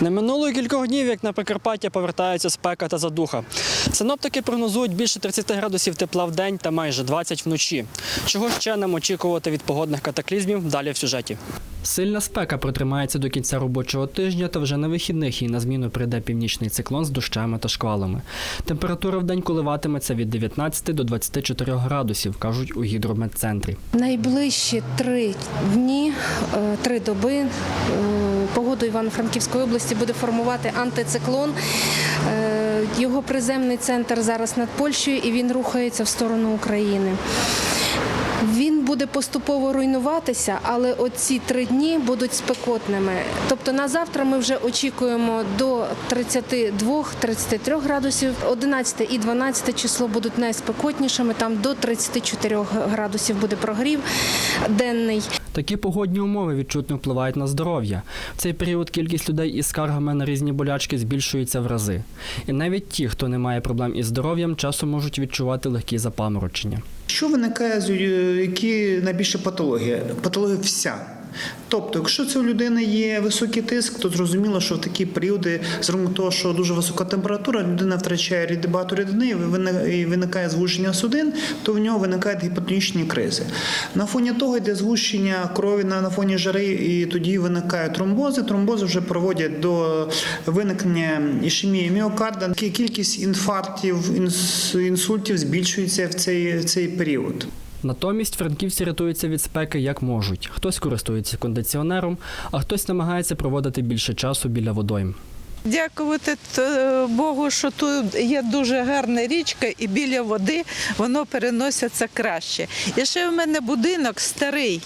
Не минуло кількох днів, як на Прикарпаття повертаються спека та задуха. Синоптики прогнозують більше 30 градусів тепла в день та майже 20 вночі. Чого ще нам очікувати від погодних катаклізмів? Далі в сюжеті. Сильна спека протримається до кінця робочого тижня, та вже на вихідних їй на зміну прийде північний циклон з дощами та шквалами. Температура в день коливатиметься від 19 до 24 градусів, кажуть у гідрометцентрі. Найближчі три дні, е, три доби е, погоду Івано-Франківської області буде формувати антициклон. Е, Його приземний центр зараз над Польщею і він рухається в сторону України. Він буде поступово руйнуватися, але оці три дні будуть спекотними. Тобто на завтра ми вже очікуємо до 32-33 градусів. 11 і 12 число будуть найспекотнішими. Там до 34 градусів буде прогрів денний. Такі погодні умови відчутно впливають на здоров'я. В цей період кількість людей із скаргами на різні болячки збільшується в рази. І навіть ті, хто не має проблем із здоров'ям, часом можуть відчувати легкі запаморочення. Що виникає е, які найбільше патологія? Патологія вся. Тобто, якщо це у людини є високий тиск, то зрозуміло, що в такі періоди, з того, що дуже висока температура, людина втрачає багато рідини і виникає звуження судин, то в нього виникають гіпотонічні кризи. На фоні того йде згущення крові на фоні жари, і тоді виникають тромбози. Тромбози вже проводять до виникнення ішемії міокарда. Кількість інфарктів, інсультів збільшується в цей, в цей період. Натомість франківці рятуються від спеки як можуть. Хтось користується кондиціонером, а хтось намагається проводити більше часу біля водойм. Дякувати Богу, що тут є дуже гарна річка, і біля води воно переноситься краще. І ще в мене будинок старий.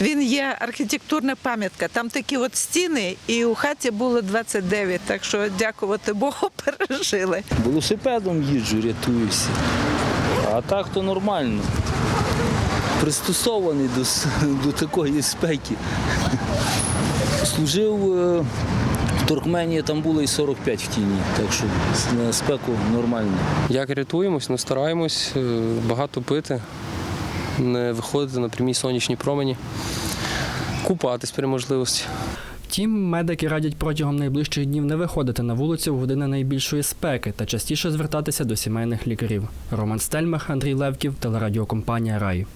Він є архітектурна пам'ятка. Там такі от стіни, і у хаті було 29, так що дякувати Богу, пережили. Велосипедом їжджу, рятуюся. А так то нормально. Пристосований до, до такої спеки. Служив е, в Туркменії, там було і 45 в тіні, так що спеку нормально. Як рятуємось, ну стараємось е, багато пити, не виходити на прямі сонячні промені, купатись при можливості. Втім, медики радять протягом найближчих днів не виходити на вулицю в години найбільшої спеки та частіше звертатися до сімейних лікарів. Роман Стельмах, Андрій Левків, телерадіокомпанія Рай.